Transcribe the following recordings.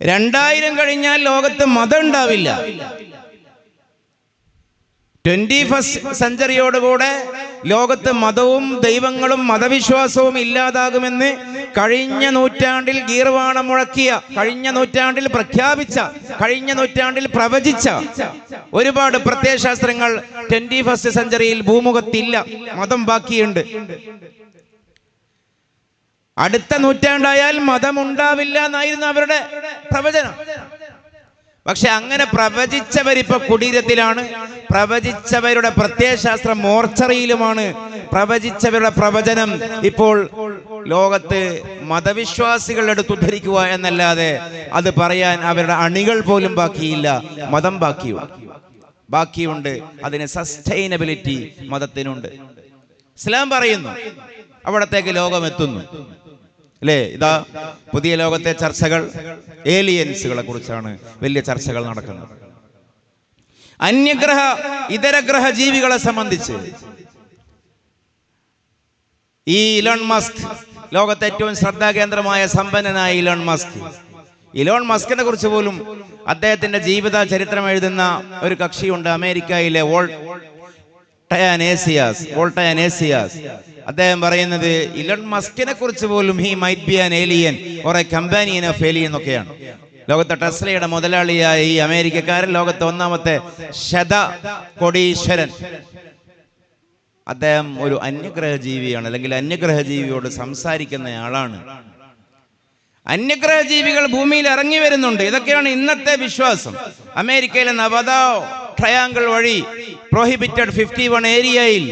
രണ്ടായിരം കഴിഞ്ഞാൽ ലോകത്ത് മതം ഉണ്ടാവില്ല. ട്വന്റി ഫസ്റ്റ് സെഞ്ചുറിയോടുകൂടെ ലോകത്ത് മതവും ദൈവങ്ങളും മതവിശ്വാസവും ഇല്ലാതാകുമെന്ന് കഴിഞ്ഞ നൂറ്റാണ്ടിൽ ഗീർവാണം മുഴക്കിയ കഴിഞ്ഞ നൂറ്റാണ്ടിൽ പ്രഖ്യാപിച്ച കഴിഞ്ഞ നൂറ്റാണ്ടിൽ പ്രവചിച്ച ഒരുപാട് പ്രത്യയശാസ്ത്രങ്ങൾ ട്വന്റി ഫസ്റ്റ് സെഞ്ചുറിയിൽ ഭൂമുഖത്തില്ല. മതം ബാക്കിയുണ്ട്. അടുത്ത നൂറ്റാണ്ടായാൽ മതം ഉണ്ടാവില്ല എന്നായിരുന്നു അവരുടെ പ്രവചനം. പക്ഷെ അങ്ങനെ പ്രവചിച്ചവരിപ്പോ കുടീരത്തിലാണ്. പ്രവചിച്ചവരുടെ പ്രത്യയശാസ്ത്രം മോർച്ചറിയിലുമാണ്. പ്രവചിച്ചവരുടെ പ്രവചനം ഇപ്പോൾ ലോകത്ത് മതവിശ്വാസികളുടെ അടുത്ത് ഉദ്ധരിക്കുക എന്നല്ലാതെ അത് പറയാൻ അവരുടെ അണികൾ പോലും ബാക്കിയില്ല. മതം ബാക്കിയുണ്ട്. ബാക്കിയുണ്ട്. അതിന് സസ്റ്റൈനബിലിറ്റി മതത്തിനുണ്ട്. ഇസ്ലാം പറയുന്നു അവിടത്തേക്ക് ലോകം എത്തുന്നു അല്ലേ ഇതാ പുതിയ ലോകത്തെ ചർച്ചകൾ ഏലിയൻസുകളെ കുറിച്ചാണ് വലിയ ചർച്ചകൾ നടക്കുന്നത് അന്യഗ്രഹ ഇതരഗ്രഹ ജീവികളെ സംബന്ധിച്ച് ഈ ഇലോൺ മസ്ക് ലോകത്തെ ഏറ്റവും ശ്രദ്ധാകേന്ദ്രമായ സമ്പന്നനായ ഇലോൺ മസ്ക് ഇലോൺ മസ്കിനെ കുറിച്ച് പോലും അദ്ദേഹത്തിന്റെ ജീവിത ചരിത്രം എഴുതുന്ന ഒരു കക്ഷിയുണ്ട് അമേരിക്കയിലെ വോൾ ടയാനേസിയാസ് വോൾട്ടയാനേസിയാസ് അദ്ദേഹം പറയുന്നത് ഇലൺ മസ്കിനെ കുറിച്ച് പോലും he might be an alien or a companion of alien ഒക്കെയാണ് ലോകത്തെ ടെസ്ലയുടെ മുതലാളിയായ ഈ അമേരിക്കക്കാരൻ ലോകത്തെ ഒന്നാമത്തെ ശത കൊടീശ്വരൻ. അദ്ദേഹം ഒരു അന്യഗ്രഹ ജീവിയാണ് അല്ലെങ്കിൽ അന്യഗ്രഹ ജീവിയോട് സംസാരിക്കുന്ന ആളാണ് അന്യഗ്രഹ ജീവികൾ ഭൂമിയിൽ ഇറങ്ങി വരുന്നുണ്ട്. ഇതൊക്കെയാണ് ഇന്നത്തെ വിശ്വാസം. അമേരിക്കയിലെ നവദ ട്രയാങ്കിൾ വഴി പ്രോഹിബിറ്റഡ് ഫിഫ്റ്റി വൺ ഏരിയയിൽ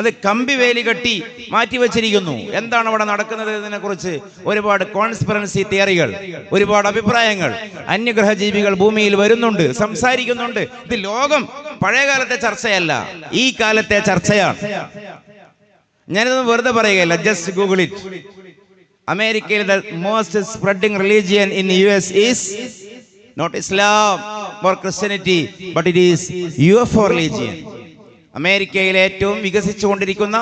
അത് കമ്പി വേലി കെട്ടി മാറ്റിവെച്ചിരിക്കുന്നു. എന്താണ് അവിടെ നടക്കുന്നത് ഇതിനെ കുറിച്ച് ഒരുപാട് കോൺസ്പിറൻസി തിയറികൾ ഒരുപാട് അഭിപ്രായങ്ങൾ അന്യഗ്രഹ ജീവികൾ ഭൂമിയിൽ വരുന്നുണ്ട് സംസാരിക്കുന്നുണ്ട്. ഇത് ലോകം പഴയകാലത്തെ ചർച്ചയല്ല ഈ കാലത്തെ ചർച്ചയാണ്. ഞാനിതൊന്നും വെറുതെ പറയുകയല്ല ജസ്റ്റ് ഗൂഗിൾ ഇറ്റ് അമേരിക്കയിലെ most spreading religion in U S is not Islam or Christianity but it is U F four religion അമേരിക്കയിലെ ഏറ്റവും വികസിച്ചുകൊണ്ടിരിക്കുന്ന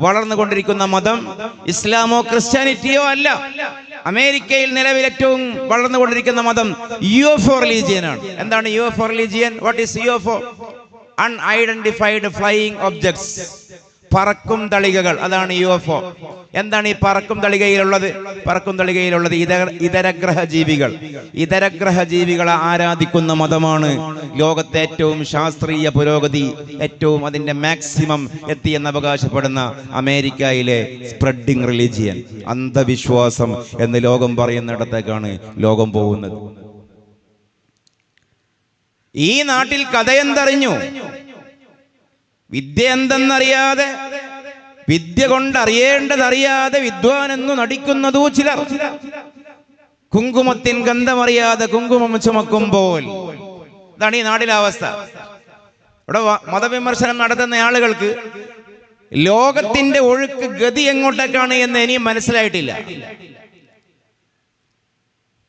വളർന്നുകൊണ്ടിരിക്കുന്ന മതം ഇസ്ലാമോ ക്രിസ്ത്യാനിറ്റിയോ അല്ല. അമേരിക്കയിൽ നിലവിൽ ഏറ്റവും വളർന്നുകൊണ്ടിരിക്കുന്ന മതം യു എഫ് ഫോർ റിലീജിയൻ ആണ്. എന്താണ് U F four religion what is U F O unidentified flying objects പറക്കും തളികകൾ. അതാണ് യു എഫ് ഒ എന്താണ് ഈ പറക്കും തളികയിലുള്ളത്? പറക്കും തളികയിലുള്ളത് ഇതര ഇതരഗ്രഹ ജീവികൾ. ഇതരഗ്രഹ ജീവികളെ ആരാധിക്കുന്ന മതമാണ് ലോകത്തെ ഏറ്റവും ശാസ്ത്രീയ പുരോഗതി ഏറ്റവും അതിന്റെ മാക്സിമം എത്തിയെന്ന് അവകാശപ്പെടുന്ന അമേരിക്കയിലെ സ്പ്രെഡിങ് റിലീജിയൻ അന്ധവിശ്വാസം എന്ന് ലോകം പറയുന്നിടത്തേക്കാണ് ലോകം പോകുന്നത്. ഈ നാട്ടിൽ കഥയെന്തറിഞ്ഞു വിദ്യ എന്തെന്നറിയാതെ വിദ്യ കൊണ്ടറിയേണ്ടതറിയാതെ വിദ്വാനെന്നു നടിക്കുന്നതു ചിലർ. കുങ്കുമത്തിൻ ഗന്ധമറിയാതെ കുങ്കുമം ചുമക്കുമ്പോൾ. ഇതാണ് ഈ നാടിലെ അവസ്ഥ. ഇവിടെ മതവിമർശനം നടത്തുന്ന ആളുകൾക്ക് ലോകത്തിന്റെ ഒഴുക്ക് ഗതി എങ്ങോട്ടേക്കാണ് എന്ന് ഇനിയും മനസ്സിലായിട്ടില്ല.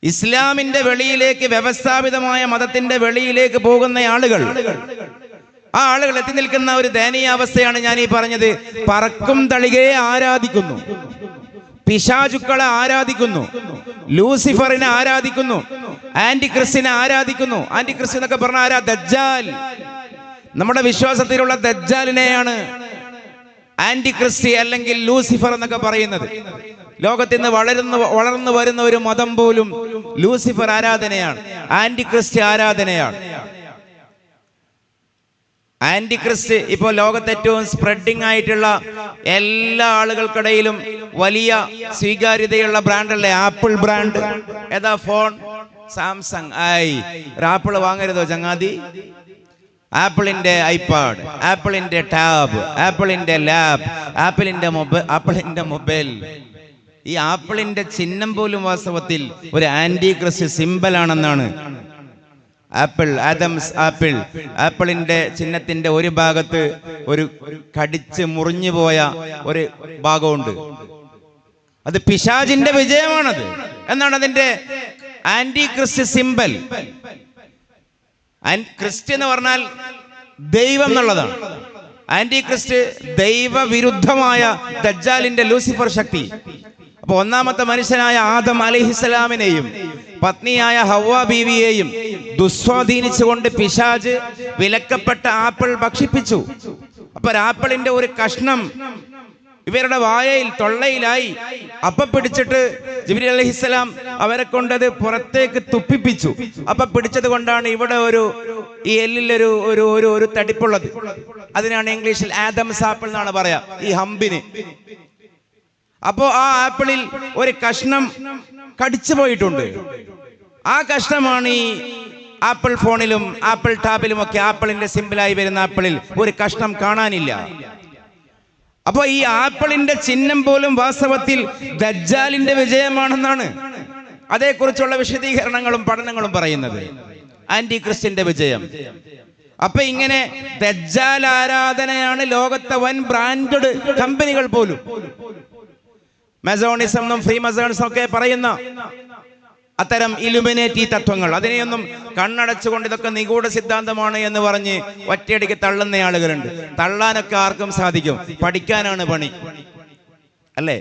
ഇസ്ലാമിന്റെ വെളിയിലേക്ക് വ്യവസ്ഥാപിതമായ മതത്തിന്റെ വെളിയിലേക്ക് പോകുന്ന ആളുകൾ ആ ആളുകൾ എത്തി നിൽക്കുന്ന ഒരു ദയനീയാവസ്ഥയാണ് ഞാൻ ഈ പറഞ്ഞത്. പറക്കും തളികയെ ആരാധിക്കുന്നു. പിശാചുക്കളെ ആരാധിക്കുന്നു. ലൂസിഫറിനെ ആരാധിക്കുന്നു. ആന്റി ക്രിസ്റ്റിനെ ആരാധിക്കുന്നു. ആന്റി ക്രിസ്റ്റ് എന്നൊക്കെ പറഞ്ഞ ആരാ? ദജ്ജാൽ. നമ്മുടെ വിശ്വാസത്തിലുള്ള ദജ്ജാലിനെയാണ് ആന്റി ക്രിസ്റ്റി അല്ലെങ്കിൽ ലൂസിഫർ എന്നൊക്കെ പറയുന്നത്. ലോകത്തിൽ നിന്ന് വളരുന്ന വളർന്നു വരുന്ന ഒരു മതം പോലും ലൂസിഫർ ആരാധനയാണ്. ആന്റി ക്രിസ്റ്റി ആരാധനയാണ്. ആന്റി ക്രിസ്റ്റ് ഇപ്പോൾ ലോകത്ത് ഏറ്റവും സ്പ്രെഡിംഗ് ആയിട്ടുള്ള എല്ലാ ആളുകൾക്കിടയിലും വലിയ സ്വീകാര്യതയുള്ള ബ്രാൻഡല്ലേ ആപ്പിൾ ബ്രാൻഡ് ഏതാ ഫോൺ സാംസങ് ഐ. ആപ്പിൾ വാങ്ങരുതോ ചങ്ങാതി? ആപ്പിളിന്റെ ഐപാഡ് ആപ്പിളിന്റെ ടാബ് ആപ്പിളിന്റെ ലാബ് ആപ്പിളിന്റെ മൊബൈൽ ആപ്പിളിന്റെ മൊബൈൽ. ഈ ആപ്പിളിന്റെ ചിഹ്നം പോലും വാസ്തവത്തിൽ ഒരു ആന്റി ക്രിസ്റ്റ് സിമ്പൽ ആണെന്നാണ്. ആപ്പിൾ ആദംസ് ആപ്പിൾ ആപ്പിളിന്റെ ചിഹ്നത്തിന്റെ ഒരു ഭാഗത്ത് ഒരു കടിച്ച് മുറിഞ്ഞു പോയ ഒരു ഭാഗമുണ്ട്. അത് പിശാജിന്റെ വിജയമാണത്. എന്നാണ് അതിന്റെ ആന്റി ക്രിസ്റ്റ് സിമ്പൽ ക്രിസ്റ്റ് എന്ന് പറഞ്ഞാൽ ദൈവം എന്നുള്ളതാണ്. ആന്റി ക്രിസ്റ്റ് ദൈവവിരുദ്ധമായ ദജ്ജാലിന്റെ ലൂസിഫർ ശക്തി. അപ്പൊ ഒന്നാമത്തെ മനുഷ്യനായ ആദം അലിഹിസ്സലാമിനെയും പത്നിയായ ഹവ്വ ബീവിയെയും ദുസ്വാധീനിച്ചുകൊണ്ട് പിശാജ് വിലക്കപ്പെട്ട ആപ്പിൾ ഭക്ഷിപ്പിച്ചു. അപ്പൊ ആപ്പിളിന്റെ ഒരു കഷ്ണം ഇവരുടെ വായയിൽ തൊള്ളയിലായി. അപ്പ പിടിച്ചിട്ട് ജിബിരി അലഹിസ്സലാം അവരെ കൊണ്ടത് പുറത്തേക്ക് തുപ്പിപ്പിച്ചു. അപ്പൊ പിടിച്ചത് കൊണ്ടാണ് ഇവിടെ ഒരു ഈ എല്ലിലൊരു ഒരു ഒരു ഒരു തടിപ്പുള്ളത്. അതിനാണ് ഇംഗ്ലീഷിൽ ആദംസ് ആപ്പിൾ എന്നാണ് പറയാ ഈ ഹമ്പിന്. അപ്പോ ആ ആപ്പിളിൽ ഒരു കഷ്ണം കടിച്ചു പോയിട്ടുണ്ട്. ആ കഷ്ണമാണ് ഈ ആപ്പിൾ ഫോണിലും ആപ്പിൾ ടാബിലും ഒക്കെ ആപ്പിളിന്റെ സിമ്പിളായി വരുന്ന ആപ്പിളിൽ ഒരു കഷ്ണം കാണാനില്ല. അപ്പൊ ഈ ആപ്പിളിന്റെ ചിഹ്നം പോലും വാസ്തവത്തിൽ ദജ്ജാലിന്റെ വിജയമാണെന്നാണ് അതേക്കുറിച്ചുള്ള വിശദീകരണങ്ങളും പഠനങ്ങളും പറയുന്നത്. ആന്റി ക്രിസ്റ്റിന്റെ വിജയം. അപ്പൊ ഇങ്ങനെ ദജ്ജാൽ ആരാധനയാണ് ലോകത്തെ വൻ ബ്രാൻഡഡ് കമ്പനികൾ പോലും. മെസോണിസം എന്നും ഫ്രീ മെസോണിസം ഒക്കെ പറയുന്ന അത്തരം ഇലുമിനേറ്റി തത്വങ്ങൾ. അതിനെയൊന്നും കണ്ണടച്ചുകൊണ്ട് ഇതൊക്കെ നിഗൂഢ സിദ്ധാന്തമാണ് എന്ന് പറഞ്ഞ് ഒറ്റയടിക്ക് തള്ളുന്ന ആളുകളുണ്ട്. തള്ളാനൊക്കെ ആർക്കും സാധിക്കും. പഠിക്കാനാണ് പണി. അല്ലേ?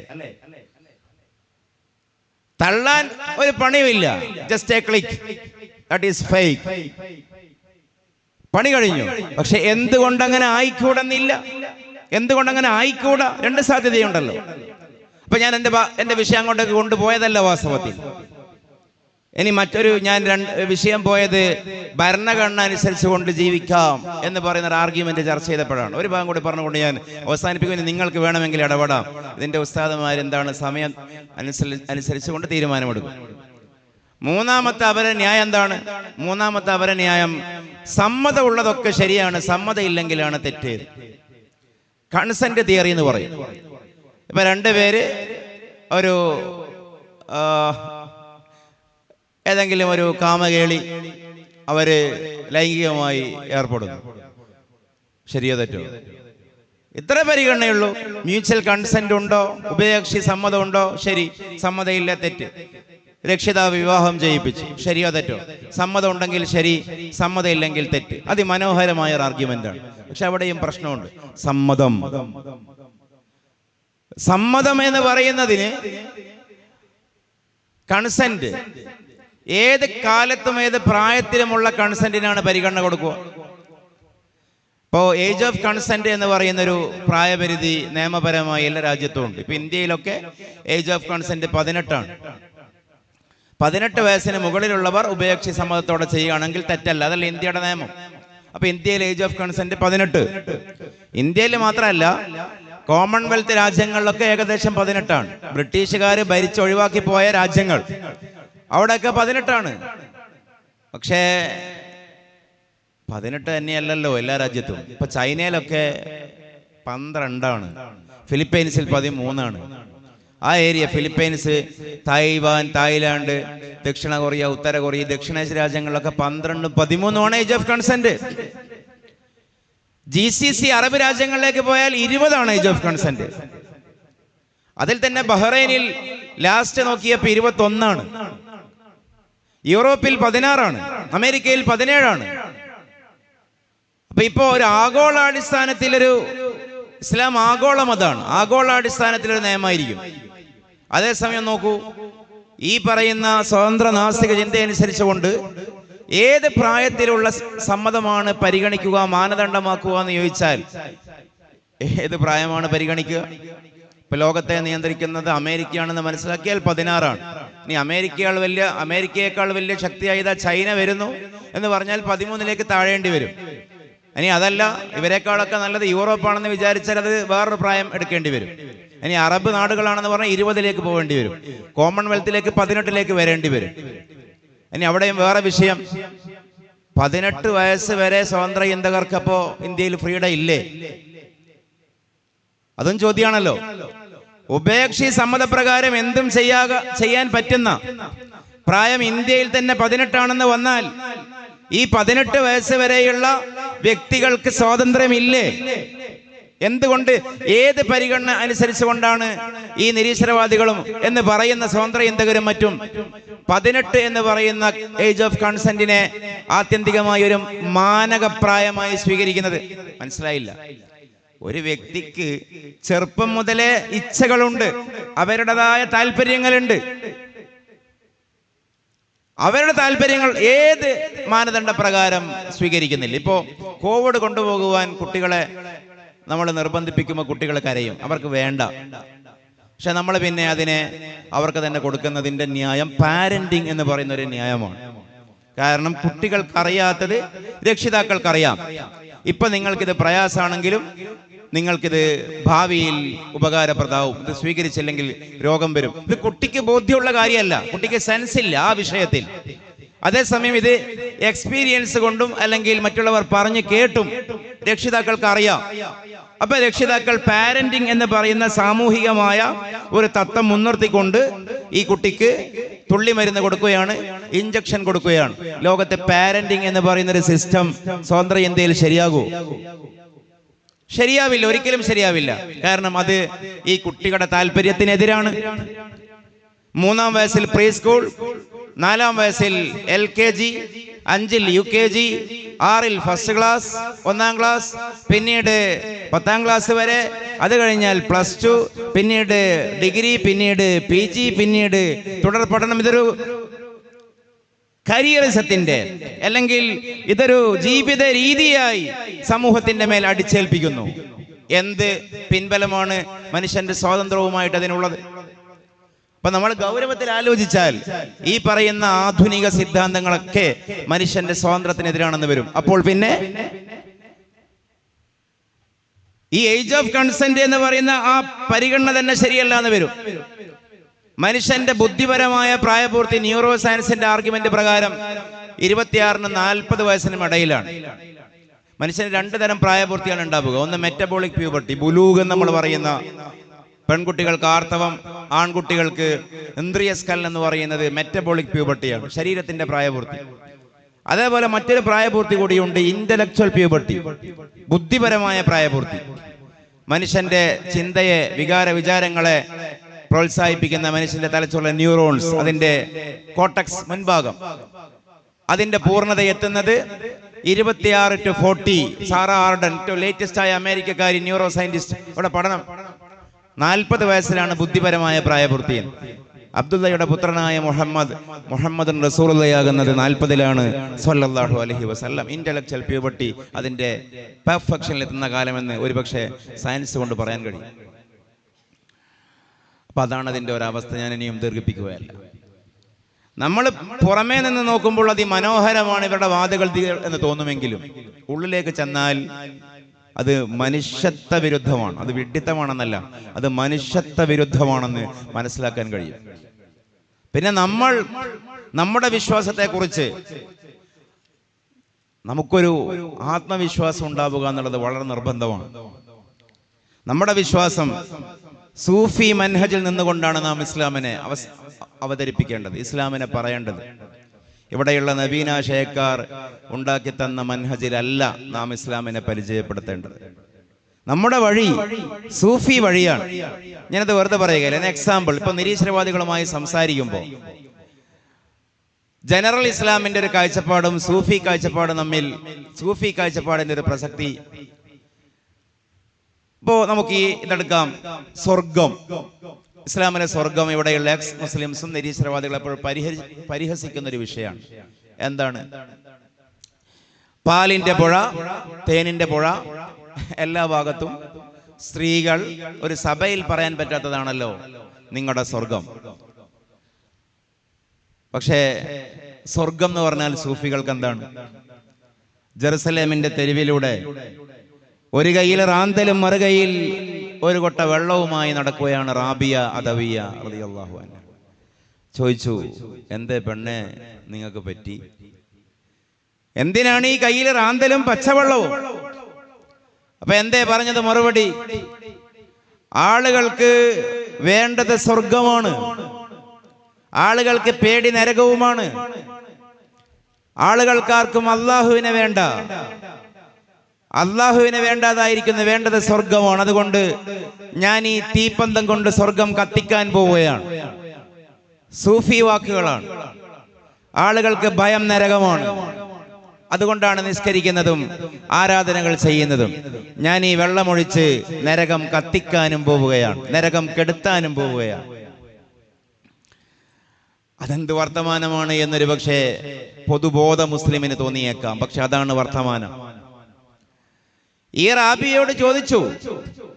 തള്ളാൻ ഒരു പണിയുമില്ല. Just a click that is fake പണി കഴിഞ്ഞു. പക്ഷെ എന്തുകൊണ്ട് അങ്ങനെ ആയിക്കൂടെന്നില്ല? എന്തുകൊണ്ട് അങ്ങനെ ആയിക്കൂടാ? രണ്ട് സാധ്യതയുണ്ടല്ലോ. അപ്പൊ ഞാൻ എന്റെ എന്റെ വിഷയം അങ്ങോട്ടേക്ക് കൊണ്ടുപോയതല്ല വാസ്തവത്തിൽ. ഇനി മറ്റൊരു ഞാൻ രണ്ട് വിഷയം പോയത് ഭരണഘടന അനുസരിച്ച് കൊണ്ട് ജീവിക്കാം എന്ന് പറയുന്ന ഒരു ആർഗ്യുമെന്റ് ചർച്ച ചെയ്തപ്പോഴാണ്. ഒരു ഭാഗം കൂടി പറഞ്ഞുകൊണ്ട് ഞാൻ അവസാനിപ്പിക്കുന്നു. നിങ്ങൾക്ക് വേണമെങ്കിൽ ഇടപെടാം. ഇതിന്റെ ഉസ്താദമാർ എന്താണ് സമയം അനുസരി അനുസരിച്ച് കൊണ്ട് തീരുമാനമെടുക്കും. മൂന്നാമത്തെ അവരെ ന്യായം എന്താണ്? മൂന്നാമത്തെ അവരെ ന്യായം സമ്മതമുള്ളതൊക്കെ ശരിയാണ് സമ്മതം ഇല്ലെങ്കിലാണ് തെറ്റ്. കൺസെന്റ് തിയറി എന്ന് പറയും. ഇപ്പൊ രണ്ടുപേര് ഒരു ഏതെങ്കിലും ഒരു കാമകേളി അവർ ലൈംഗികമായി ഏർപ്പെടുന്നു. ശരിയോ തെറ്റോ? ഇത്ര പരിഗണനയുള്ളൂ. മ്യൂച്വൽ കൺസെന്റ് ഉണ്ടോ? ഉഭയകക്ഷി സമ്മതം ഉണ്ടോ? ശരി. സമ്മതയില്ല തെറ്റ്. രക്ഷിതാവ് വിവാഹം ചെയ്യിപ്പിച്ചു. ശരിയോ തെറ്റോ? സമ്മതം ഉണ്ടെങ്കിൽ ശരി. സമ്മതമില്ലെങ്കിൽ തെറ്റ്. അതിമനോഹരമായ ഒരു ആർഗ്യുമെന്റ് ആണ്. പക്ഷെ അവിടെയും പ്രശ്നമുണ്ട്. സമ്മതം. സമ്മതം എന്ന് പറയുന്നതിന് കൺസെന്റ് ഏത് കാലത്തും ഏത് പ്രായത്തിലുമുള്ള കൺസെന്റിനാണ് പരിഗണന കൊടുക്കുക. ഇപ്പോ ഏജ് ഓഫ് കൺസെന്റ് എന്ന് പറയുന്ന ഒരു പ്രായപരിധി നിയമപരമായി എല്ലാ രാജ്യത്തും ഉണ്ട്. ഇപ്പൊ ഇന്ത്യയിലൊക്കെ ഏജ് ഓഫ് കൺസെന്റ് പതിനെട്ടാണ്. പതിനെട്ട് വയസ്സിന് മുകളിലുള്ളവർ ഉഭയകക്ഷി സമ്മതത്തോടെ ചെയ്യുകയാണെങ്കിൽ തെറ്റല്ല. അതല്ല ഇന്ത്യയുടെ നിയമം. അപ്പൊ ഇന്ത്യയിൽ ഏജ് ഓഫ് കൺസെന്റ് പതിനെട്ട്. ഇന്ത്യയിൽ മാത്രമല്ല കോമൺവെൽത്ത് രാജ്യങ്ങളിലൊക്കെ ഏകദേശം പതിനെട്ടാണ്. ബ്രിട്ടീഷുകാർ ഭരിച്ച് ഒഴിവാക്കി പോയ രാജ്യങ്ങൾ. അവിടെയൊക്കെ പതിനെട്ടാണ്. പക്ഷേ പതിനെട്ട് തന്നെയല്ലല്ലോ എല്ലാ രാജ്യത്തും. ഇപ്പൊ ചൈനയിലൊക്കെ പന്ത്രണ്ടാണ്. ഫിലിപ്പൈൻസിൽ പതിമൂന്നാണ്. ആ ഏരിയ ഫിലിപ്പൈൻസ് തായ്വാൻ തായ്ലാന്റ് ദക്ഷിണ കൊറിയ ഉത്തര കൊറിയ ദക്ഷിണേഷ്യ രാജ്യങ്ങളിലൊക്കെ പന്ത്രണ്ടും പതിമൂന്നുമാണ് age of consent G C C Arab രാജ്യങ്ങളിലേക്ക് പോയാൽ ഇരുപതാണ് ഏജ് ഓഫ് കൺസെന്റ് അതിൽ തന്നെ ബഹ്റൈനിൽ ലാസ്റ്റ് നോക്കിയപ്പോൾ ഇരുപത്തി ഒന്നാണ് യൂറോപ്പിൽ പതിനാറാണ്. അമേരിക്കയിൽ പതിനേഴാണ്. അപ്പൊ ഇപ്പോ ഒരു ആഗോളാടിസ്ഥാനത്തിലൊരു ഇസ്ലാം ആഗോള മതമാണ് ആഗോളാടിസ്ഥാനത്തിലൊരു നിയമമായിരിക്കും. അതേസമയം നോക്കൂ ഈ പറയുന്ന സ്വതന്ത്ര നാസ്തിക ചിന്തയനുസരിച്ചുകൊണ്ട് ഏത് പ്രായത്തിലുള്ള സമ്മതമാണ് പരിഗണിക്കുക മാനദണ്ഡമാക്കുക എന്ന് ചോദിച്ചാൽ ഏത് പ്രായമാണ് പരിഗണിക്കുക? ഇപ്പൊ ലോകത്തെ നിയന്ത്രിക്കുന്നത് അമേരിക്കയാണെന്ന് മനസ്സിലാക്കിയാൽ പതിനാറാണ്. ഇനി അമേരിക്കയാൾ വലിയ അമേരിക്കയേക്കാൾ വലിയ ശക്തിയായത് ചൈന വരുന്നു എന്ന് പറഞ്ഞാൽ പതിമൂന്നിലേക്ക് താഴേണ്ടി വരും. ഇനി അതല്ല ഇവരെക്കാളൊക്കെ നല്ലത് യൂറോപ്പാണെന്ന് വിചാരിച്ചാൽ അത് വേറൊരു പ്രായം എടുക്കേണ്ടി വരും. ഇനി അറബ് നാടുകളാണെന്ന് പറഞ്ഞാൽ ഇരുപതിലേക്ക് പോകേണ്ടി വരും. കോമൺവെൽത്തിലേക്ക് പതിനെട്ടിലേക്ക് വരേണ്ടി വരും. ഇനി അവിടെയും വേറെ വിഷയം. പതിനെട്ട് വയസ്സ് വരെ സ്വതന്ത്ര ചിന്തകർക്കപ്പോ ഇന്ത്യയിൽ ഫ്രീഡം ഇല്ലേ? അതും ചോദ്യമാണല്ലോ ഉപേക്ഷി സമ്മതപ്രകാരം എന്തും ചെയ്യാ ചെയ്യാൻ പറ്റുന്ന. പ്രായം ഇന്ത്യയിൽ തന്നെ പതിനെട്ടാണെന്ന് വന്നാൽ ഈ പതിനെട്ട് വയസ്സ് വരെയുള്ള വ്യക്തികൾക്ക് സ്വാതന്ത്ര്യമില്ലേ? എന്തുകൊണ്ട് ഏത് പരിഗണന അനുസരിച്ചുകൊണ്ടാണ് ഈ നിരീശ്വരവാദികളും എന്ന് പറയുന്ന സ്വതന്ത്ര ചിന്തകരും മറ്റും പതിനെട്ട് എന്ന് പറയുന്ന ഏജ് ഓഫ് കൺസെന്റിനെ ആത്യന്തികമായ ഒരു മാനകപ്രായമായി സ്വീകരിക്കുന്നത്? മനസ്സിലായില്ല. ഒരു വ്യക്തിക്ക് ചെറുപ്പം മുതലേ ഇച്ഛകളുണ്ട്. അവരുടേതായ താല്പര്യങ്ങളുണ്ട് അവരുടെ താല്പര്യങ്ങൾ ഏത് മാനദണ്ഡ പ്രകാരം സ്വീകരിക്കുന്നില്ല. ഇപ്പോ കോവിഡ് കൊണ്ടുപോകുവാൻ കുട്ടികളെ നമ്മൾ നിർബന്ധിപ്പിക്കുമ്പോൾ കുട്ടികൾ കരയും. അവർക്ക് വേണ്ട. പക്ഷെ നമ്മൾ പിന്നെ അതിനെ അവർക്ക് തന്നെ കൊടുക്കുന്നതിന്റെ ന്യായം പാരന്റിങ് എന്ന് പറയുന്ന ഒരു ന്യായമാണ്. കാരണം കുട്ടികൾക്കറിയാത്തത് രക്ഷിതാക്കൾക്കറിയാം. ഇപ്പൊ നിങ്ങൾക്കിത് പ്രയാസമാണെങ്കിലും നിങ്ങൾക്കിത് ഭാവിയിൽ ഉപകാരപ്രദാവും ഇത് സ്വീകരിച്ചില്ലെങ്കിൽ രോഗം വരും. ഇത് കുട്ടിക്ക് ബോധ്യമുള്ള കാര്യമല്ല. കുട്ടിക്ക് സെൻസ് ഇല്ല ആ വിഷയത്തിൽ. അതേസമയം ഇത് എക്സ്പീരിയൻസ് കൊണ്ടും അല്ലെങ്കിൽ മറ്റുള്ളവർ പറഞ്ഞു കേട്ടും രക്ഷിതാക്കൾക്ക് അറിയാം അപ്പൊ രക്ഷിതാക്കൾ പാരന്റിങ് എന്ന് പറയുന്ന സാമൂഹികമായ ഒരു തത്വം മുൻനിർത്തിക്കൊണ്ട് ഈ കുട്ടിക്ക് തുള്ളി മരുന്ന് കൊടുക്കുകയാണ് ഇഞ്ചക്ഷൻ കൊടുക്കുകയാണ്. ലോകത്തെ പാരന്റിങ് എന്ന് പറയുന്ന ഒരു സിസ്റ്റം സ്വതന്ത്ര ഇന്ത്യയിൽ ശരിയാകൂ. ശരിയാവില്ല ഒരിക്കലും ശരിയാവില്ല. കാരണം അത് ഈ കുട്ടികളുടെ താല്പര്യത്തിനെതിരാണ്. മൂന്നാം വയസ്സിൽ പ്രീ സ്കൂൾ നാലാം വയസ്സിൽ എൽ കെ ജി അഞ്ചിൽ യു കെ ജി ആറിൽ ഫസ്റ്റ് ക്ലാസ് ഒന്നാം ക്ലാസ് പിന്നീട് പത്താം ക്ലാസ് വരെ. അത് കഴിഞ്ഞാൽ പ്ലസ് ടു പിന്നീട് ഡിഗ്രി പിന്നീട് പി ജി പിന്നീട് തുടർ പഠനം. ഇതൊരു കരിയറിസത്തിന്റെ അല്ലെങ്കിൽ ഇതൊരു ജീവിത രീതിയായി സമൂഹത്തിന്റെ മേൽ അടിച്ചേൽപ്പിക്കുന്നു. എന്ത് പിൻബലമാണ് മനുഷ്യന്റെ സ്വാതന്ത്ര്യവുമായിട്ട് അതിനുള്ളത്? അപ്പൊ നമ്മൾ ഗൗരവത്തിൽ ആലോചിച്ചാൽ ഈ പറയുന്ന ആധുനിക സിദ്ധാന്തങ്ങളൊക്കെ മനുഷ്യന്റെ സ്വാതന്ത്ര്യത്തിനെതിരാണെന്ന് വരും. അപ്പോൾ പിന്നെ ഈ ഏജ് ഓഫ് കൺസെന്റ് എന്ന് പറയുന്ന ആ പരിഗണന തന്നെ ശരിയല്ല എന്ന് വരും. മനുഷ്യന്റെ ബുദ്ധിപരമായ പ്രായപൂർത്തി ന്യൂറോ സയൻസിന്റെ ആർഗ്യുമെന്റ് പ്രകാരം ഇരുപത്തിയാറിന് നാൽപ്പത് വയസ്സിനും ഇടയിലാണ്. മനുഷ്യന് രണ്ടു തരം പ്രായപൂർത്തിയാണ് ഉണ്ടാവുക. ഒന്ന് മെറ്റബോളിക് പ്യൂബർട്ടി ബുലൂഗ് എന്ന് നമ്മൾ പറയുന്ന പെൺകുട്ടികൾക്ക് ആർത്തവം ആൺകുട്ടികൾക്ക് ഇന്ദ്രിയസ്കൽ എന്ന് പറയുന്നത് മെറ്റബോളിക് പ്യൂബർട്ടിയാണ് ശരീരത്തിന്റെ പ്രായപൂർത്തി. അതേപോലെ മറ്റൊരു പ്രായപൂർത്തി കൂടിയുണ്ട് ഇന്റലക്ച്വൽ പ്യൂബർട്ടി ബുദ്ധിപരമായ പ്രായപൂർത്തി. മനുഷ്യന്റെ ചിന്തയെ വികാര വിചാരങ്ങളെ പ്രോത്സാഹിപ്പിക്കുന്ന മനുഷ്യന്റെ തലച്ചുള്ള ന്യൂറോൺസ് അതിന്റെ കോട്ടക്സ് മുൻഭാഗം. അതിന്റെ പൂർണത എത്തുന്നത് ഇരുപത്തിയാറ് to forty Sara Arden to latest ആയ അമേരിക്കക്കാരി ന്യൂറോ സയന്റിസ്റ്റ് ഇവിടെ പഠനം. നാൽപ്പത് വയസ്സിലാണ് ബുദ്ധിപരമായ പ്രായപൂർത്തി അബ്ദുള്ളയുടെ പുത്രനായ മുഹമ്മദ് മുഹമ്മദ് റസൂറുള്ളയാകുന്നത് നാൽപ്പതിലാണ് സല്ലാഹു അലഹി വസ്ല്ലാം. ഇന്റലക്ച്വൽ പ്യൂബർട്ടി അതിന്റെ പെർഫെക്ഷനിൽ എത്തുന്ന കാലമെന്ന് ഒരുപക്ഷെ സയൻസ് കൊണ്ട് പറയാൻ കഴിയും. അപ്പൊ അതാണ് അതിന്റെ ഒരവസ്ഥ ഞാൻ ഇനിയും ദീർഘിപ്പിക്കുകയല്ല. നമ്മൾ പുറമേ നിന്ന് നോക്കുമ്പോൾ അതിമനോഹരമാണ് ഇവരുടെ വാദികൾ എന്ന് തോന്നുമെങ്കിലും ഉള്ളിലേക്ക് ചെന്നാൽ അത് മനുഷ്യത്വ വിരുദ്ധമാണ് അത് വിഡിത്തമാണെന്നല്ല അത് മനുഷ്യത്വ വിരുദ്ധമാണെന്ന് മനസ്സിലാക്കാൻ കഴിയും. പിന്നെ നമ്മൾ നമ്മുടെ വിശ്വാസത്തെ കുറിച്ച് നമുക്കൊരു ആത്മവിശ്വാസം ഉണ്ടാവുക എന്നുള്ളത് വളരെ നിർബന്ധമാണ്. നമ്മുടെ വിശ്വാസം സൂഫി മൻഹജിൽ നിന്നുകൊണ്ടാണ് നാം ഇസ്ലാമിനെ അവതരിപ്പിക്കേണ്ടത് ഇസ്ലാമിനെ പറയേണ്ടത്. ഇവിടെയുള്ള നവീന ഷേക്കാർ ഉണ്ടാക്കി തന്ന മൻഹജിലല്ല നാം ഇസ്ലാമിനെ പരിചയപ്പെടുത്തേണ്ടത്. നമ്മുടെ വഴി സൂഫി വഴിയാണ്. ഞാനത് വെറുതെ പറയുകയില്ല. എക്സാമ്പിൾ ഇപ്പൊ നിരീശ്വരവാദികളുമായി സംസാരിക്കുമ്പോൾ ജനറൽ ഇസ്ലാമിന്റെ ഒരു കാഴ്ചപ്പാടും സൂഫി കാഴ്ചപ്പാടും തമ്മിൽ സൂഫി കാഴ്ചപ്പാടിന്റെ ഒരു പ്രസക്തി. ഇപ്പോ നമുക്ക് ഈ ഇതെടുക്കാം. സ്വർഗം ഇസ്ലാമിലെ സ്വർഗം ഇവിടെയുള്ള എക്സ് മുസ്ലിംസും നിരീശ്വരവാദികളെ എപ്പോഴും പരിഹരി പരിഹസിക്കുന്ന ഒരു വിഷയമാണ്. എന്താണ്? പാലിന്റെ പുഴ തേനിന്റെ പുഴ എല്ലാ ഭാഗത്തും സ്ത്രീകൾ ഒരു സഭയിൽ പറയാൻ പറ്റാത്തതാണല്ലോ നിങ്ങളുടെ സ്വർഗം. പക്ഷേ സ്വർഗം എന്ന് പറഞ്ഞാൽ സൂഫികൾക്ക് എന്താണ്? ജെറുസലേമിന്റെ തെരുവിലൂടെ. ഒരു കയ്യിൽ റാന്തലും മറുകൈയിൽ ഒരു കൊട്ട വെള്ളവുമായി നടക്കുകയാണ് റാബിയ അദവിയ അൻഹ. ചോദിച്ചു എന്തേ പെണ്ണെ നിങ്ങൾക്ക് പറ്റി? എന്തിനാണ് ഈ കയ്യിൽ റാന്തലും പച്ചവെള്ളവും? അപ്പൊ എന്തേ പറഞ്ഞത് മറുപടി? ആളുകൾക്ക് വേണ്ടത് സ്വർഗമാണ് ആളുകൾക്ക് പേടി നരകവുമാണ്. ആളുകൾക്കാർക്കും അള്ളാഹുവിനെ വേണ്ട. അള്ളാഹുവിനെ വേണ്ടാതായിരിക്കുന്ന വേണ്ടത് സ്വർഗമാണ്. അതുകൊണ്ട് ഞാൻ ഈ തീപ്പന്തം കൊണ്ട് സ്വർഗം കത്തിക്കാൻ പോവുകയാണ്. സൂഫി വാക്കുകളാണ്. ആളുകൾക്ക് ഭയം നരകമാണ്. അതുകൊണ്ടാണ് നിസ്കരിക്കുന്നതും ആരാധനകൾ ചെയ്യുന്നതും. ഞാൻ ഈ വെള്ളമൊഴിച്ച് നരകം കത്തിക്കാനും പോവുകയാണ്. നരകം കെടുത്താനും പോവുകയാണ്. അതെന്ത് വർത്തമാനമാണ് എന്നൊരു പക്ഷേ പൊതുബോധ മുസ്ലിമിന് തോന്നിയേക്കാം. പക്ഷെ അതാണ് വർത്തമാനം. ഈ റാബിയോട് ചോദിച്ചു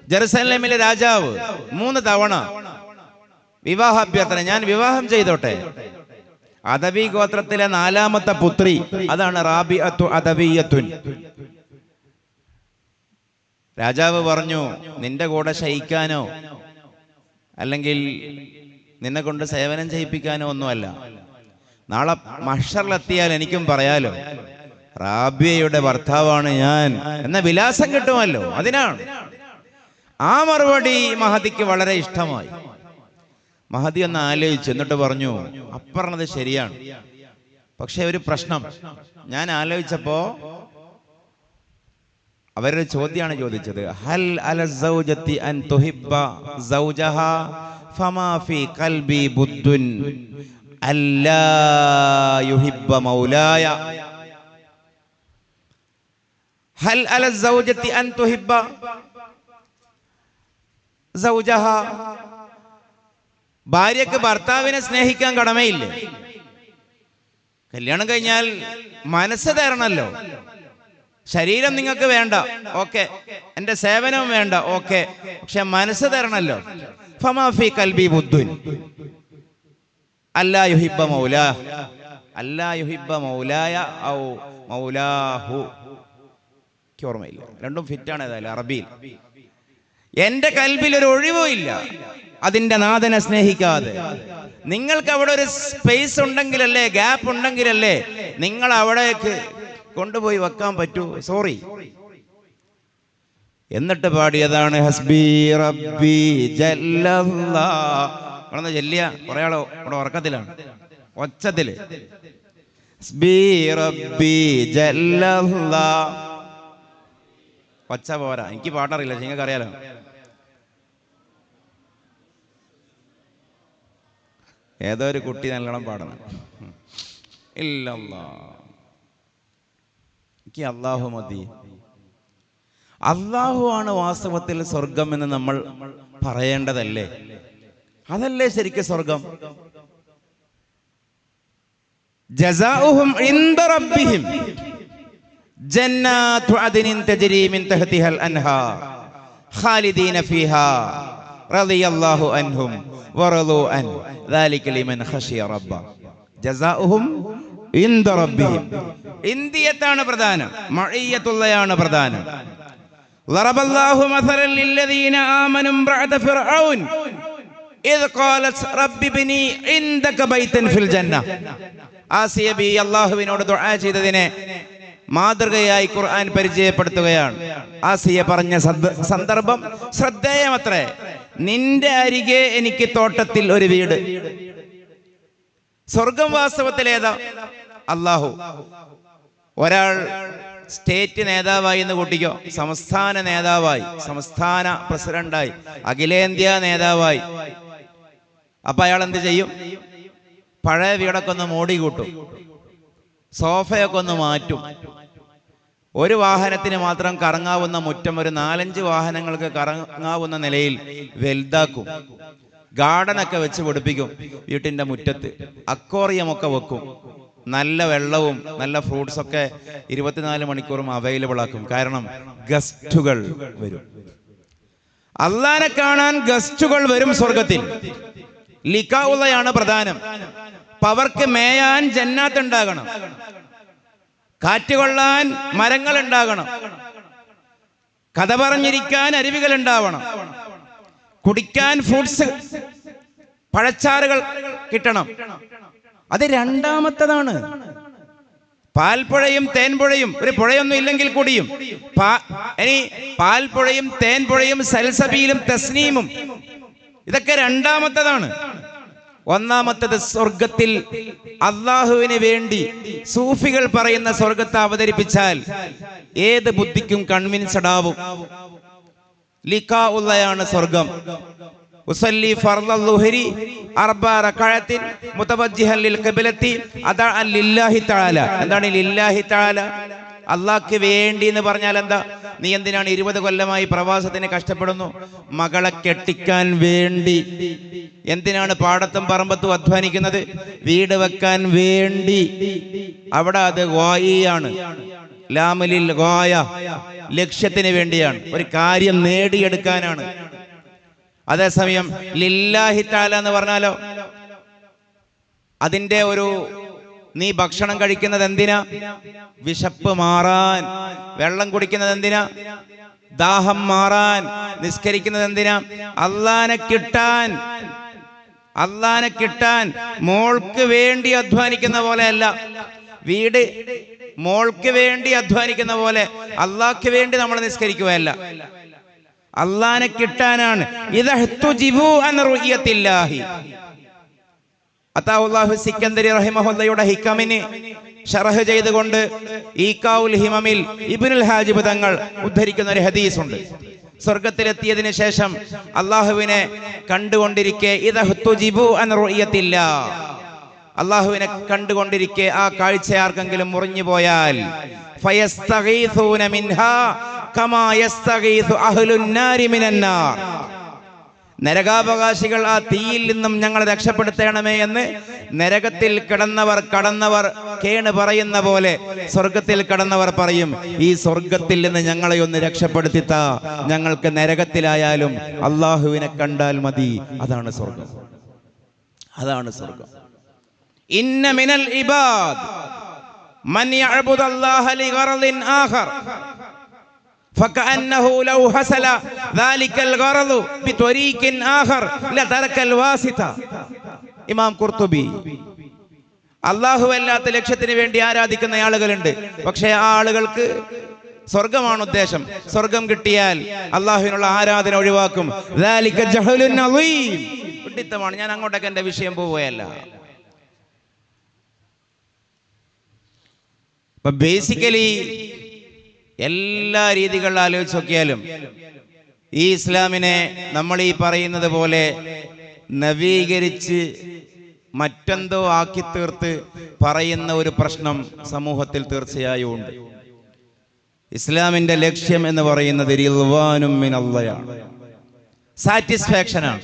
ജെറുസലേമിലെ രാജാവ് മൂന്ന് തവണ വിവാഹ അഭ്യർത്ഥന ഞാൻ വിവാഹം ചെയ്തോട്ടെ? അദവി ഗോത്രത്തിലെ നാലാമത്തെ പുത്രി അതാണ് റാബി അദവിയത്തുൻ. രാജാവ് പറഞ്ഞു നിന്റെ കൂടെ ശയിക്കാനോ അല്ലെങ്കിൽ നിന്നെ കൊണ്ട് സേവനം ചെയ്യിപ്പിക്കാനോ ഒന്നുമല്ല. നാളെ മഷറിലെത്തിയാൽ എനിക്കും പറയാലോ. റാബിയയുടെ ഭർത്താവാണ് ഞാൻ. എന്ന വിലാസം കിട്ടുമല്ലോ അതിനാണ്. ആ മറുപടി മഹതിക്ക് വളരെ ഇഷ്ടമായി. മഹതി ഒന്ന് ആലോചിച്ചു എന്നിട്ട് പറഞ്ഞു അപ്പറഞ്ഞത് ശരിയാണ്. പക്ഷെ ഒരു പ്രശ്നം ഞാൻ ആലോചിച്ചപ്പോ അവരുടെ ചോദ്യമാണ് ചോദിച്ചത് ഹൽ അല സൗജത്തി അൻ തുഹിബ്ബ സൗജഹ ഫമാ ഫി ഖൽബി ബുദ്ദുൻ അല്ലാ യുഹിബ്ബ മൗലായ? ഹൽ അല അൻ തുഹിബ്ബ സൗജഹ ഭാര്യക്ക് ഭർത്താവിനെ സ്നേഹിക്കാൻ കടമയില്ലേ? കല്യാണം കഴിഞ്ഞാൽ മനസ്സ് തരണല്ലോ ശരീരം നിങ്ങൾക്ക് വേണ്ട. ഓക്കെ. എന്റെ സേവനവും വേണ്ട. ഓക്കെ. പക്ഷെ മനസ്സ് തരണല്ലോ ഫമാഫി കൽബി ബുദ്ധുൻ. അല്ലാ യുഹിബ്ബ മൗലാ. അല്ലാ യുഹിബ്ബ മൗലായ ഔ മൗലാഹു. എനിക്ക് ഓർമ്മയില്ല. രണ്ടും ഫിറ്റാണ് ഏതായാലും അറബിയിൽ. എന്റെ കൽബിൽ ഒരു ഒഴിവും ഇല്ല. അതിന്റെ നാഥനെ സ്നേഹിക്കാതെ. നിങ്ങൾക്ക് അവിടെ ഒരു സ്പേസ് ഉണ്ടെങ്കിലല്ലേ ഗ്യാപ്പ് ഉണ്ടെങ്കിലല്ലേ നിങ്ങൾ അവിടേക്ക് കൊണ്ടുപോയി വെക്കാൻ പറ്റൂ? സോറി എന്നിട്ട് പാടിയതാണ് ഹസ്ബി റബ്ബി ചെല്ലിയ കുറെ ആളോ ഇവിടെ ഉറക്കത്തിലാണ്. ഒച്ചത്തിൽ. ഹസ്ബി റബ്ബി ജല്ലല്ലാ. ഒച്ച പോരാ. എനിക്ക് പാട്ടറിയില്ല. നിങ്ങൾക്ക് അറിയാലോ. ഏതോ ഒരു കുട്ടി നല്ലോണം പാടണം ഇല്ലല്ലാ. എനിക്ക് അള്ളാഹു മതി. അള്ളാഹു ആണ് വാസ്തവത്തിൽ സ്വർഗം എന്ന് നമ്മൾ പറയേണ്ടതല്ലേ? അതല്ലേ ശരിക്കും സ്വർഗം ജസാഉഹും ഇൻദ റബ്ബിഹിം ജന്നാത്തു അദ്നിൻ തജ്രി മിൻ തഹ്തിഹൽ അൻഹാർ ഖാലിദീന ഫീഹാ റളിയല്ലാഹു അൻഹും വറളു അൻ ذلك لمن خشي رب ജസാഉഹും ഇൻദ റബ്ബിഹിം ഇന്ദിയത്താണ് പ്രധാനം മഅയ്യത്തുള്ളയാണ് പ്രധാനം ضرب الله مثلا للذين آمنوا امرأة فرعون إذ قالت رب ابني عندك بيتا في الجنة ആസിയ ബി അള്ളാഹുവിനോട് ദുആ ചെയ്തതിനെ മാതൃകയായി ഖുർആൻ പരിചയപ്പെടുത്തുകയാണ്. ആസിയ പറഞ്ഞ സന്ദർഭം ശ്രദ്ധേയമത്രേ. നിന്റെ അരികെ എനിക്ക് തോട്ടത്തിൽ ഒരു വീട്. സ്വർഗം വാസ്തവത്തിൽ ഏതാ അള്ളാഹു ഒരാൾ സ്റ്റേറ്റ് നേതാവായി എന്ന് കൂട്ടിക്കോ. സംസ്ഥാന നേതാവായി. സംസ്ഥാന പ്രസിഡന്റായി. അഖിലേന്ത്യാ നേതാവായി. അപ്പൊ അയാൾ എന്ത് ചെയ്യും? പഴയ വീടൊക്കെ ഒന്ന് മോടി കൂട്ടും. സോഫയൊക്കെ ഒന്ന് മാറ്റും. ഒരു വാഹനത്തിന് മാത്രം കറങ്ങാവുന്ന മുറ്റം ഒരു നാലഞ്ച് വാഹനങ്ങൾക്ക് കറങ്ങാവുന്ന നിലയിൽ വലുതാക്കും. ഗാർഡനൊക്കെ വെച്ച് പിടിപ്പിക്കും. വീട്ടിന്റെ മുറ്റത്ത് അക്വോറിയം ഒക്കെ വെക്കും. നല്ല വെള്ളവും നല്ല ഫ്രൂട്ട്സ് ഒക്കെ ഇരുപത്തിനാല് മണിക്കൂറും അവൈലബിൾ ആക്കും. കാരണം ഗസ്റ്റുകൾ വരും. അള്ളാനെ കാണാൻ ഗസ്റ്റുകൾ വരും സ്വർഗത്തിൽ ലിക്കാവുള്ളയാണ് പ്രധാനം. അപ്പൊ അവർക്ക് മേയാൻ ജന്നാത്ത് ഉണ്ടാകണം. കാറ്റ് കൊള്ളാൻ മരങ്ങൾ ഉണ്ടാകണം കഥ പറഞ്ഞിരിക്കാൻ അരുവികൾ ഉണ്ടാവണം കുടിക്കാൻ ഫ്രൂട്ട്സ് പഴച്ചാറുകൾ കിട്ടണം. അത് രണ്ടാമത്തതാണ്. പാൽപ്പുഴയും തേൻപുഴയും ഒരു പുഴയൊന്നും ഇല്ലെങ്കിൽ കൂടിയും. ഇനി പാൽപ്പുഴയും തേൻപുഴയും സൽസബിയിലും തസ്നീമും. ഇതൊക്കെ രണ്ടാമത്തതാണ്. ഒന്നാമത്തത് സ്വർഗത്തിൽ അള്ളാഹുവിന് വേണ്ടി സൂഫികൾ പറയുന്ന സ്വർഗത്തെ അവതരിപ്പിച്ചാൽ ഏത് ബുദ്ധിക്കും കൺവിൻസഡ് ആവും. ലിക്കാ ഉള്ളയാണ് സ്വർഗം മുതവജ്ജിഹൻ ലിൽ അദഅ തആല. എന്താണ് ലില്ലാഹി തആല? അള്ളാഹ്ക്ക് വേണ്ടി എന്ന് പറഞ്ഞാൽ എന്താ? നീ എന്തിനാണ് ഇരുപത് കൊല്ലമായി പ്രവാസത്തിന് കഷ്ടപ്പെടുന്നു? മകളെ കെട്ടിക്കാൻ വേണ്ടി. എന്തിനാണ് പാടത്തും പറമ്പത്തും അധ്വാനിക്കുന്നത്? വീട് വെക്കാൻ വേണ്ടി. അവിടെ അത് ഗോയിയാണ് ലാമലിൽ ഗോയ ലക്ഷ്യത്തിന് വേണ്ടിയാണ്. ഒരു കാര്യം നേടിയെടുക്കാനാണ്. അതേസമയം ലില്ലാഹി എന്ന് പറഞ്ഞാലോ? അതിന്റെ ഒരു നീ ഭക്ഷണം കഴിക്കുന്നത് എന്തിനാ? വിശപ്പ് മാറാൻ. വെള്ളം കുടിക്കുന്നത് എന്തിനാ? ദാഹം മാറാൻ. നിസ്കരിക്കുന്നത് എന്തിനാ? അള്ളാനെ കിട്ടാൻ. അള്ളാനെ കിട്ടാൻ. മോൾക്ക് വേണ്ടി അധ്വാനിക്കുന്ന പോലെയല്ല. വീട് മോൾക്ക് വേണ്ടി അധ്വാനിക്കുന്ന പോലെ അള്ളാഹ്ക്ക് വേണ്ടി നമ്മൾ നിസ്കരിക്കുകയല്ല. അള്ളാനെ കിട്ടാനാണ്. ഇതഹ്തുജിബു അത്താഹുല്ലാഹു സിക്കന്ദരി റഹിമഹുല്ലയുടെ ഹിക്കമിന് ഷറഹ് ചെയ്തുകൊണ്ട് ഈക്കാവുൽ ഹിമമിൽ ഇബിനുൽ ഹാജിബ് തങ്ങൾ ഉദ്ധരിക്കുന്ന ഒരു ഹദീസ് ഉണ്ട് സ്വർഗത്തിലെത്തിയതിനു ശേഷം അള്ളാഹുവിനെ കണ്ടുകൊണ്ടിരിക്കെ റുയ്യത്തില്ല അള്ളാഹുവിനെ കണ്ടുകൊണ്ടിരിക്കെ ആ കാഴ്ച ആർക്കെങ്കിലും മുറിഞ്ഞു പോയാൽ ഫയസ്തഗീഥൂന മിൻഹാ കമാ യസ്തഗീഥു അഹ്ലുന്നാരി മിനന്നാർ. നരകാവകാശികൾ ആ തീയിൽ നിന്നും ഞങ്ങൾ രക്ഷപ്പെടുത്തണമേ എന്ന് നരകത്തിൽ കിടന്നവർ കടന്നവർ കേണ് പറയുന്ന പോലെ സ്വർഗത്തിൽ കടന്നവർ പറയും ഈ സ്വർഗത്തിൽ നിന്ന് ഞങ്ങളെ ഒന്ന് രക്ഷപ്പെടുത്തിത്ത. ഞങ്ങൾക്ക് നരകത്തിലായാലും അള്ളാഹുവിനെ കണ്ടാൽ മതി. അതാണ് സ്വർഗം. അതാണ് സ്വർഗം. ഇന്ന മിനൽ ഇബാദ്. മൻ യഅബുദല്ലാഹ ലിഗറദിൻ ആഖർ. فكأنه لو حصل ذلك الغرض بطريق آخر لترك الواسطة ഇമാം കുർത്തുബി അള്ളാഹു അല്ലാത്ത ലക്ഷ്യത്തിന് വേണ്ടി ആരാധിക്കുന്ന ആളുകളുണ്ട് പക്ഷേ ആ ആളുകൾക്ക് സ്വർഗമാണ് ഉദ്ദേശം സ്വർഗം കിട്ടിയാൽ അള്ളാഹുവിനുള്ള ആരാധന ഒഴിവാക്കും ذلك جهل عظيم. വിഡ്ഢിത്തമാണ് ഞാൻ അങ്ങോട്ടൊക്കെ എന്റെ വിഷയം പോവുകയല്ല അപ്പൊ ബേസിക്കലി എല്ലാ രീതികളിൽ ആലോചിച്ച് നോക്കിയാലും ഈ ഇസ്ലാമിനെ നമ്മൾ ഈ പറയുന്നത് പോലെ നവീകരിച്ച് മറ്റെന്തോ ആക്കി തീർത്ത് പറയുന്ന ഒരു പ്രശ്നം സമൂഹത്തിൽ തീർച്ചയായും ഉണ്ട്. ഇസ്ലാമിന്റെ ലക്ഷ്യം എന്ന് പറയുന്നത് റിൽവാനും സാറ്റിസ്ഫാക്ഷനാണ്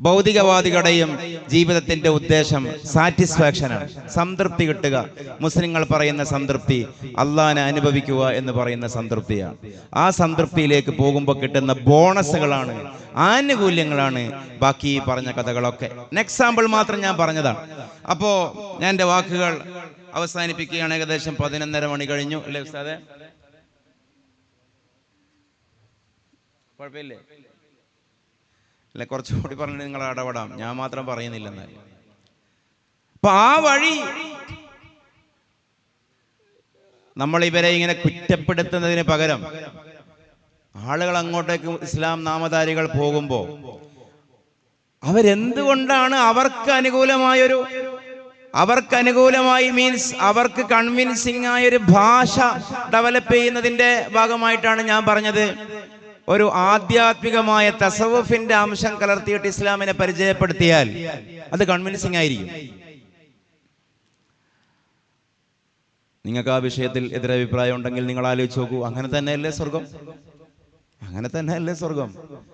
ഭൗതികവാദികളുടെയും ജീവിതത്തിന്റെ ഉദ്ദേശം സാറ്റിസ്ഫാക്ഷനാണ് സംതൃപ്തി കിട്ടുക. മുസ്ലിങ്ങൾ പറയുന്ന സംതൃപ്തി അള്ളാഹാനെ അനുഭവിക്കുക എന്ന് പറയുന്ന സംതൃപ്തിയാണ്. ആ സംതൃപ്തിയിലേക്ക് പോകുമ്പോൾ കിട്ടുന്ന ബോണസുകളാണ് ആനുകൂല്യങ്ങളാണ് ബാക്കി പറഞ്ഞ കഥകളൊക്കെ. എക്സാമ്പിൾ മാത്രം ഞാൻ പറഞ്ഞതാണ്. അപ്പോ ഞാൻ എന്റെ വാക്കുകൾ അവസാനിപ്പിക്കുകയാണ്. ഏകദേശം പതിനൊന്നര മണി കഴിഞ്ഞു. അല്ലേ ഉസ്താദെ? കുഴപ്പമില്ലേ? അല്ലെ കുറച്ചുകൂടി പറഞ്ഞു നിങ്ങൾ ഇടപെടാം. ഞാൻ മാത്രം പറയുന്നില്ലെന്ന്. അപ്പൊ ആ വഴി നമ്മൾ ഇവരെ ഇങ്ങനെ കുറ്റപ്പെടുത്തുന്നതിന് പകരം ആളുകൾ അങ്ങോട്ടേക്ക് ഇസ്ലാം നാമധാരികൾ പോകുമ്പോൾ അവരെന്തുകൊണ്ടാണ് അവർക്ക് അനുകൂലമായൊരു അവർക്ക് അനുകൂലമായി മീൻസ് അവർക്ക് കൺവിൻസിംഗ് ആയൊരു ഭാഷ ഡെവലപ്പ് ചെയ്യുന്നതിന്റെ ഭാഗമായിട്ടാണ് ഞാൻ പറഞ്ഞത്. ഒരു ആധ്യാത്മികമായ തസവഫിന്റെ അംശം കലർത്തിയിട്ട് ഇസ്ലാമിനെ പരിചയപ്പെടുത്തിയാൽ അത് കൺവിൻസിംഗ് ആയിരിക്കും. നിങ്ങൾക്ക് ആ വിഷയത്തിൽ എതിരഭിപ്രായം ഉണ്ടെങ്കിൽ നിങ്ങൾ ആലോചിച്ച് നോക്കൂ. അങ്ങനെ തന്നെയല്ലേ സ്വർഗം? അങ്ങനെ തന്നെയല്ലേ സ്വർഗം?